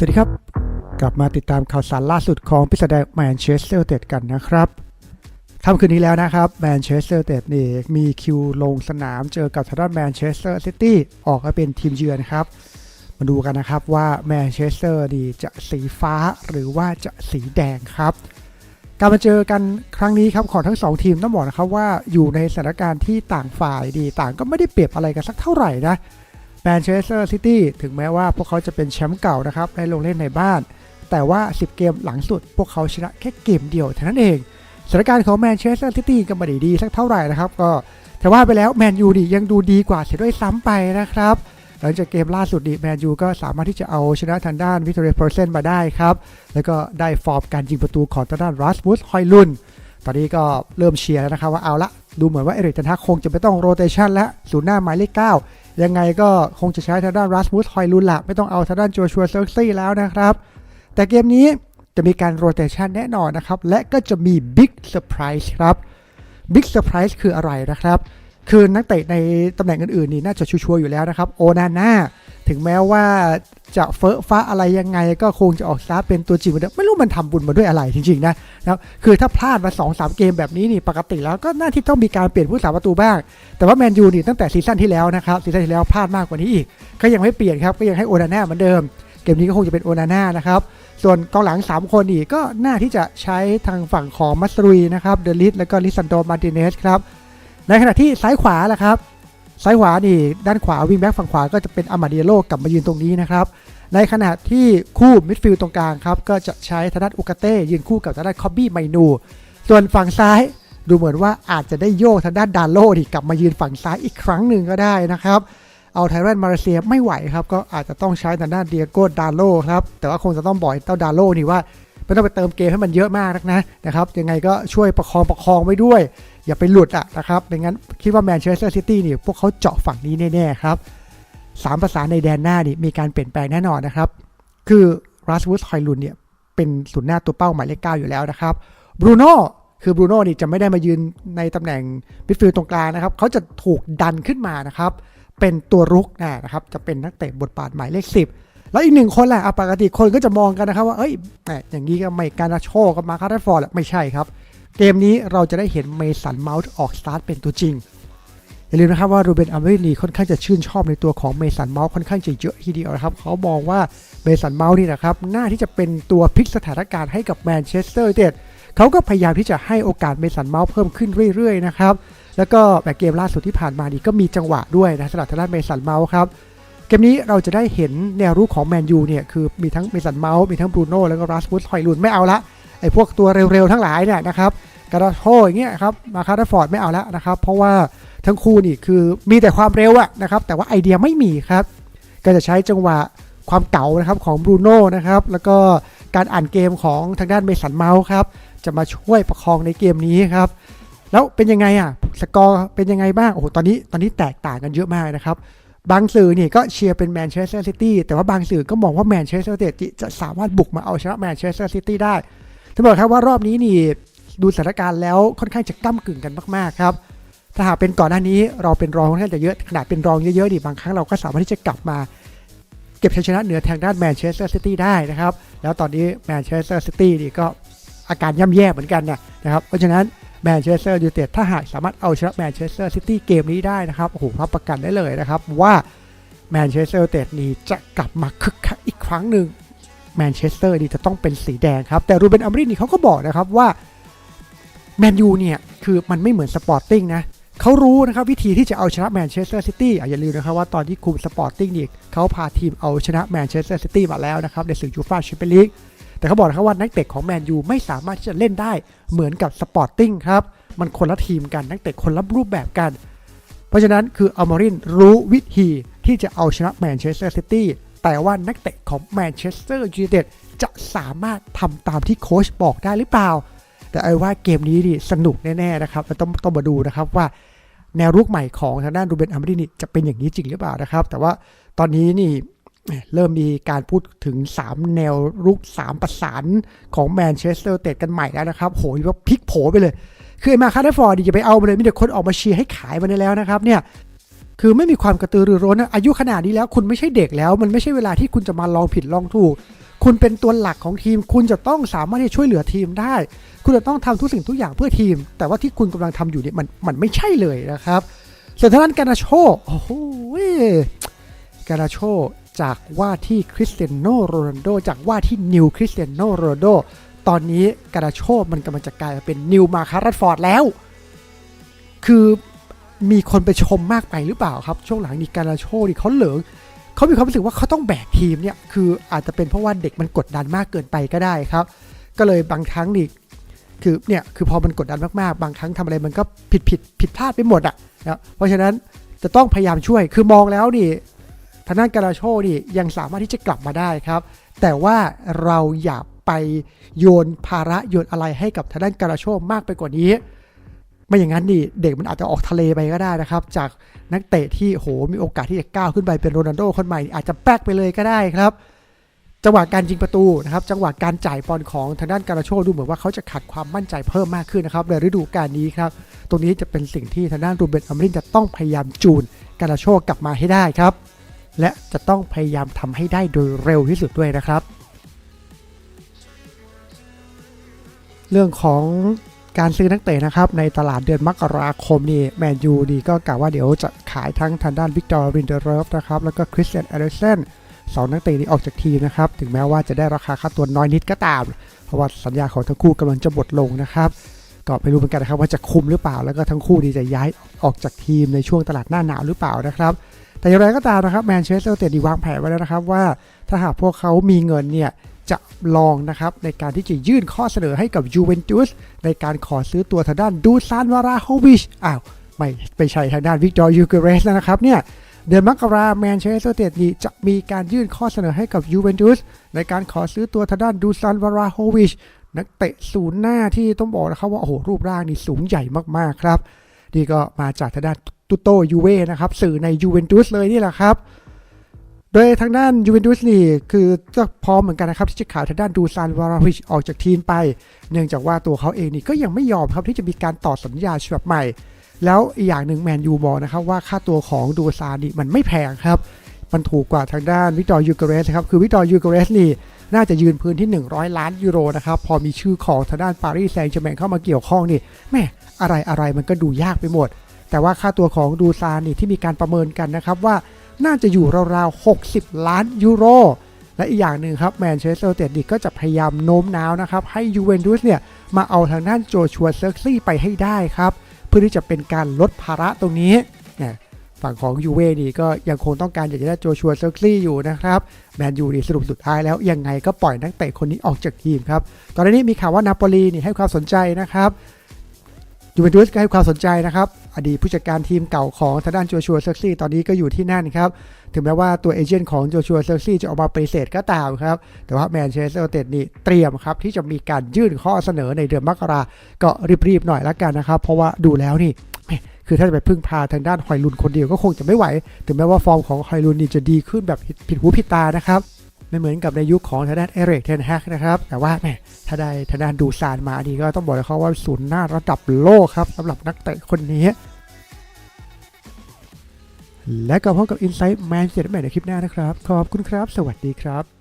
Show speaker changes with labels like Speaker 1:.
Speaker 1: สวัสดีครับ กลับมาติดตามข่าวสารล่าสุดของพิสดารแมนเชสเตอร์เตดกันนะครับค่ำคืนนี้แล้วนะครับแมนเชสเตอร์เตดนี่มีคิวลงสนามเจอกับทางด้านแมนเชสเตอร์ซิตี้ออกมาเป็นทีมเยือนครับ มาดูกันนะครับว่าแมนเชสเตอร์ดีจะสีฟ้าหรือว่าจะสีแดงครับ การมาเจอกันครั้งนี้ครับของทั้งสองทีมต้องบอกนะครับว่าอยู่ในสถานการณ์ที่ต่างฝ่ายดีต่างก็ไม่ได้เปรียบอะไรกันสักเท่าไหร่นะ แมนเชสเตอร์ซิตี้ถึงแม้ว่าพวกเขาจะเป็นแชมป์เก่านะครับได้ลงเล่นในบ้าน แต่ว่า 10 เกมหลังสุด พวกเขาชนะแค่เกมเดียวเท่านั้นเองสถานการณ์ของแมนเชสเตอร์ซิตี้ก็ไม่ได้ดีสักเท่าไหร่นะครับก็แต่ว่าไปแล้วแมนยูดียังดูดีกว่าเสียด้วยซ้ำไปนะครับหลังจากเกมล่าสุดดีแมนยูก็สามารถที่จะเอาชนะทางด้านวิ c ตอเรียเพอร์เซนมาได้ครับ แล้วก็ได้ฟอร์มการยิงประตูของทางด้านรัสมุสฮอยลุนตอนนี้ก็เริ่มเชียร์แล้วนะครับว่าเอาละ ดูเหมือนว่าเอริกเทนฮากคงจะไม่ต้องโรเตชันและศูนย์หน้าหมายเลข9 ยังไงก็คงจะใช้ทางด้านรัสมุสฮอยลุนละไม่ต้องเอาทางด้านโจชัวเซอร์ซี่แล้วนะครับ แต่เกมนี้จะมีการโรเตชันแน่นอนนะครับ และก็จะมีบิ๊กเซอร์ไพรส์ครับบิ๊กเซอร์ไพรส์คืออะไรนะครับ คือนักเตะในตำแหน่งอื่นๆนี่น่าจะชัวร์ๆอยู่แล้วนะครับ โอนาน่าถึงแม้ว่า จะเฟอะฟ้าอะไรยังไง ก็คงจะออกซาเป็นตัวจริงเหมือนเดิมไม่รู้มันทำบุญมาด้วยอะไรจริงๆนะนะครับคือถ้าพลาดมา2อสเกมแบบนี้นี่ปกติแล้วก็น่าที่ต้องมีการเปลี่ยนผู้สาประตูบ้าง แต่ว่าแมนยูนี่ตั้งแต่ซีซั่นที่แล้วนะครับซีซั่นที่แล้วพลาดมากกว่านี้อีก ก็ยังไม่เปลี่ยนครับก็ยังให้โอนาน่าเหมือนเดิม เกมนี้ก็คงจะเป็นโอนาน่านะครับส่วนกองหลัง 3 คนอีกก็น่าที่จะใช้ทางฝั่งของมัสรุยนะครับเดลิสแล้วก็ลิซันโดมาร์ติเนสครับในขณะที่ซ้ายขวาล่ะครับ ซ้ายขวานี่ด้านขวาวิงแบ็กฝั่งขวาก็จะเป็นอามาเดียโลกลับมายืนตรงนี้นะครับ ในขณะที่คู่มิดฟิลด์ตรงกลางครับก็จะใช้ธนัทอุกาเต้ยืนคู่กับทางด้านคอบบี้ไมนู ส่วนฝั่งซ้ายดูเหมือนว่าอาจจะได้โยกทางด้านดานโลนี่กลับมายืนฝั่งซ้ายอีกครั้งหนึ่งก็ได้นะครับเอาไทเรนมาเลเซียไม่ไหวครับก็อาจจะต้องใช้ทางด้านเดียโก้ดาโลครับแต่ว่าคงจะต้องบอกเต้าดาโลนี่ว่า ไม่ต้องไปเติมเกมให้มันเยอะมากนักนะนะครับยังไงก็ช่วยประคองประคองไว้ด้วย อย่าไปหลุดอะนะครับไม่งั้นคิดว่าแมนเชสเตอร์ซิตี้นี่พวกเขาเจาะฝั่งนี้แน่ๆครับสามภาษาในแดนหน้านี่มีการเปลี่ยนแปลงแน่นอนนะครับ คือรัส u ุสไฮลุนเนี่ยเป็นศูนย์หน้าตัวเป้าหมายเลขเก้าอยู่แล้วนะครับบรูโน่คือบรูโน่นี่จะไม่ได้มายืนในตำแหน่งมิดฟิลด์ตรงกลางนะครับเขาจะถูกดันขึ้นมานะครับเป็นตัวรุกนะครับจะเป็นนักเตะบทบาทหมายเลขสิบ แล้วอีกหนึ่งคนแหละอะปกติคนก็จะมองกันนะครับว่าเอ้ยแหมอย่างนี้ก็ไม่การาโชกับมาคาร์ดฟอร์ดแหลไม่ใช่ครับ เกมนี้เราจะได้เห็นเมสันเมาส์ออกสตาร์ทเป็นตัวจริง อย่าลืมนะครับว่ารูเบนอัมเบรีค่อนข้างจะชื่นชอบในตัวของเมสันเมาส์ค่อนข้างจะเยอะทีเดียวนะครับ เขามองว่าเมสันเมาส์นี่นะครับน่าที่จะเป็นตัวพลิกสถานการณ์ให้กับแมนเชสเตอร์ยูไนเต็ดเขาก็พยายามที่จะให้โอกาสเมสันเมาส์เพิ่มขึ้นเรื่อยๆนะครับแล้วก็แบบเกมล่าสุดที่ผ่านมานี่ก็มีจังหวะด้วยนะสำหรับทางด้านเมสันเมาส์ครับ เกมนี้เราจะได้เห็นแนวรุกของแมนยูเนี่ยคือมีทั้งเมสันเมาส์มีทั้งบรูโน่แล้วก็รัสมุสฮอยลุนไม่เอาละไอ้พวกตัวเร็วๆทั้งหลายเนี่ยนะครับกระโทอย่างเงี้ยครับมาคาร์ฟอร์ดไม่เอาล้วนะครับ เพราะว่าทั้งคู่นี่คือมีแต่ความเร็วอะนะครับแต่ว่าไอเดียไม่มีครับ ก็จะใช้จังหวะความเก่านะครับของบรูโน่นะครับแล้วก็การอ่านเกมของทางด้านเมสันเมาส์ครับจะมาช่วยประคองในเกมนี้ครับแล้วเป็นยังไงอะสกอร์เป็นยังไงบ้างโอ้โหตอนนี้ตอนนี้แตกต่างกันเยอะมากนะครับ บางสื่อนี่ก็เชียร์เป็นแมนเชสเตอร์ซิตี้แต่ว่าบางสื่อก็มองว่าแมนเชสเตอร์ซิตี้จะสามารถบุกมาเอาชนะแมนเชสเตอร์ซิตี้ได้ท่านบอกครับว่ารอบนี้นี่ดูสถานการณ์แล้วค่อนข้างจะก้ากึ่งกันมากๆครับถ้าหากเป็นก่อนหน้านี้เราเป็นรองค่อนข้างจะเยอะขนาดเป็นรองเยอะๆดิบางครั้งเราก็สามารถที่จะกลับมาเก็บชัยชนะเหนือทางด้านแมนเชสเตอร์ซิตี้ได้นะครับ แล้วตอนนี้แมนเชสเตอร์ซิตี้นี่ก็อาการย่ำแย่เหมือนกันนะนะครับ เพราะฉะนั้น แมนเชสเตอร์ยูไนเต็ดถ้าหากสามารถเอาชนะแมนเชสเตอร์ซิตี้เกมนี้ได้นะครับโอ้โหรับประกันได้เลยนะครับว่าแมนเชสเตอร์ยูไนเต็ดนี่จะกลับมาคึกคักอีกครั้งหนึ่งแมนเชสเตอร์นี่จะต้องเป็นสีแดงครับ แต่รูเบนอัมรินนี่เขาก็บอกนะครับว่าแมนยูเนี่ย คือมันไม่เหมือนสปอร์ติ้งนะเขารู้นะครับวิธีที่จะเอาชนะแมนเชสเตอร์ซิตี้อย่าลืมนะครับว่าตอนที่คุมสปอร์ติ้งนี่เขาพาทีมเอาชนะแมนเชสเตอร์ซิตี้มาแล้วนะครับในศึกยูฟ่าแชมเปี้ยนลีก แต่เขาบอกนะครับว่านักเตะของแมนยูไม่สามารถที่จะเล่นได้เหมือนกับสปอร์ติ้งครับ มันคนละทีมกันนักเตะคนละรูปแบบกัน เพราะฉะนั้นคืออัลมารินรู้วิธีที่จะเอาชนะแมนเชสเตอร์ซิตี้แต่ว่านักเตะของแมนเชสเตอร์ยูไนเต็ดจะสามารถทำตามที่โค้ชบอกได้หรือเปล่า แต่ไอ้ว่าเกมนี้ดิสนุกแน่ๆนะครับเราต้องต้องมาดูนะครับว่าแนวรุกใหม่ของทางด้านรูเบนอัมรินนี่จะเป็นอย่างนี้จริงหรือเปล่านะครับ แต่ว่าตอนนี้นี่ เริ่มมีการพูดถึง 3 แนวรุก 3 ประสานของแมนเชสเตอร์เตดกันใหม่แล้วนะครับ โหยว่าพลิกโผไปเลย คือมาคาร์ดฟอร์ดอย่าไปเอามาเลย มีแต่คนออกมาเชียร์ให้ขายมันได้แล้วนะครับเนี่ยคือไม่มีความกระตือรือร้นอายุขนาดนี้แล้ว คุณไม่ใช่เด็กแล้ว มันไม่ใช่เวลาที่คุณจะมาลองผิดลองถูก คุณเป็นตัวหลักของทีม คุณจะต้องสามารถที่ช่วยเหลือทีมได้ คุณจะต้องทำทุกสิ่งทุกอย่างเพื่อทีม แต่ว่าที่คุณกำลังทำอยู่เนี่ยมันมันไม่ใช่เลยนะครับส่วนทางด้านการนาโชโอ้โหการนาโช จากว่าที่คริสเตียโนโรนัลโดจากว่าที่นิวคริสเตียโนโรนัลโดตอนนี้การนาโชมันกำลังจะกลายเป็นนิวมาคารัตฟอร์ดแล้ว คือมีคนไปชมมากไปหรือเปล่าครับ ช่วงหลังนี้การาโชนี่เขาเหลืองเขามีความรู้สึกว่าเขาต้องแบกทีมเนี่ยคืออาจจะเป็นเพราะว่าเด็กมันกดดันมากเกินไปก็ได้ครับ ก็เลยบางครั้งนี่คือเนี่ยคือพอมันกดดันมากๆ บางครั้งทำอะไรมันก็ผิดผิดผิดพลาดไปหมดอะนะเพราะฉะนั้นจะต้องพยายามช่วยคือมองแล้วนี่ ทางด้านการาโชนี่ยังสามารถที่จะกลับมาได้ครับ แต่ว่าเราอย่าไปโยนภาระโยนอะไรให้กับทางด้านการาโชมากไปกว่านี้ ไม่อย่างนั้นนี่เด็กมันอาจจะออกทะเลไปก็ได้นะครับ จากนักเตะที่โหมีโอกาสที่จะก้าวขึ้นไปเป็นโรนัลโดคนใหม่อาจจะแป๊กไปเลยก็ได้ครับจังหวะการยิงประตูนะครับ จังหวะการจ่ายบอลของทางด้านการาโชดูเหมือนว่าเขาจะขาดความมั่นใจเพิ่มมากขึ้นนะครับในฤดูกาลนี้ครับ ตรงนี้จะเป็นสิ่งที่ทางด้านรูเบนอัมรินจะต้องพยายามจูนการาโชกลับมาให้ได้ครับ และจะต้องพยายามทำให้ได้โดยเร็วที่สุดด้วยนะครับ เรื่องของการซื้อนักเตะนะครับในตลาดเดือนมกราคมนี่แมนยูดีก็กล่าวว่าเดี๋ยวจะขายทั้งทางด้านวิกตอร์รินเดอร์เรฟนะครับแล้วก็คริสเตียนเอเดอร์เซนสองนักเตะนี้ออกจากทีมนะครับ ถึงแม้ว่าจะได้ราคาค่าตัวน้อยนิดก็ตาม เพราะว่าสัญญาของทั้งคู่กำลังจะหมดลงนะครับก็ไม่รู้เหมือนกันนะครับว่าจะคุมหรือเปล่าแล้วก็ทั้งคู่ดีจะย้ายออกจากทีมในช่วงตลาดหน้าหนาวหรือเปล่านะครับ แต่อย่างไรก็ตามนะครับแมนเชสเตอร์ยูไนเต็ดดีวางแผนไว้แล้วนะครับว่าถ้าหากพวกเขามีเงินเนี่ยจะลองนะครับในการที่จะยื่นข้อเสนอให้กับยูเวนตุสในการขอซื้อตัวทางด้านดูซานวาราโฮวิชอ้าวไม่ไปใช่ทางด้านวิกตอร์ยูเกเรสแล้วนะครับเนี่ยเดือนมกราแมนเชสเตอร์เตดนี่จะมีการยื่นข้อเสนอให้กับยูเวนตุสในการขอซื้อตัวทางด้านดูซานวาราโฮวิชนักเตะศูนย์หน้าที่ต้องบอกนะครับว่าโอ้โหรูปร่างนี่สูงใหญ่มากๆครับนี่ก็มาจากทางด้าน ตุโตยูเว่นะครับสื่อในยูเวนตุสเลยนี่แหละครับ โดยทางด้านยูเวนตุสนี่คือก็พร้อมเหมือนกันนะครับ ที่จะขายทางด้านดูซานวาราวิชออกจากทีมไป เนื่องจากว่าตัวเขาเองนี่ก็ยังไม่ยอมครับที่จะมีการต่อสัญญาฉบับใหม่ แล้วอีกอย่างหนึ่งแมนยูมองนะครับว่าค่าตัวของดูซานนี่มันไม่แพงครับมันถูกกว่าทางด้านวิกตอร์ยูเกเรสครับคือวิกตอร์ยูเกเรสนี่น่าจะยืนพื้นที่ 100 ล้านยูโรนะครับพอมีชื่อของทางด้านปารีสแซงต์แชร์แมงเข้ามาเกี่ยวข้องนี่แม่อะไรอะไรมันก็ดูยากไปหมด แต่ว่าค่าตัวของดูซานนี่ที่มีการประเมินกันนะครับว่าน่าจะอยู่ราวๆ 60 ล้านยูโร และอีกอย่างหนึ่งครับแมนเชสเตอร์ยูไนเต็ดก็จะพยายามโน้มน้าวนะครับให้ยูเวนตุสเนี่ยมาเอาทางด้านโจชัวเซิร์กซี่ไปให้ได้ครับ เพื่อที่จะเป็นการลดภาระตรงนี้เนี่ยฝั่งของยูเว่นี่ก็ยังคงต้องการอยากจะได้โจชัวเซิร์กซี่อยู่นะครับแมนยูนี่สรุปสุดท้ายแล้วยังไงก็ปล่อยนักเตะคนนี้ออกจากทีมครับ ตอนนี้มีข่าวว่านาโปลีนี่ให้ความสนใจนะครับ ยูเวนตุสก็ให้ความสนใจนะครับ อดีตผู้จัดการทีมเก่าของทางด้านโจชัวเซิร์ซี่ตอนนี้ก็อยู่ที่นั่นครับ ถึงแม้ว่าตัวเอเจนต์ของโจชัวเซอร์ซี่จะออกมาปฏิเสธก็ตามครับ แต่ว่าแมนเชสเตอร์ยูไนเต็ดนี่เตรียมครับ ที่จะมีการยื่นข้อเสนอในเดือนมกราก็รีบๆหน่อยละกันนะครับ เพราะว่าดูแล้วนี่คือถ้าจะไปพึ่งพาทางด้านฮอยลุนคนเดียวก็คงจะไม่ไหว ถึงแม้ว่าฟอร์มของฮอยลุนนี่จะดีขึ้นแบบผิดหูผิดตานะครับ ไม่เหมือนกับในยุคของทางด้านเอเรกเทนแฮกนะครับ แต่ว่าแหมถ้าได้ทางด้านดูซานมาดีก็ต้องบอกเลยครับว่าศูนย์หน้าระดับโลกครับสำหรับนักเตะคนนี้ และก็พบกับอินไซต์แมนเจ็ดใหม่ในคลิปหน้านะครับ ขอบคุณครับ สวัสดีครับ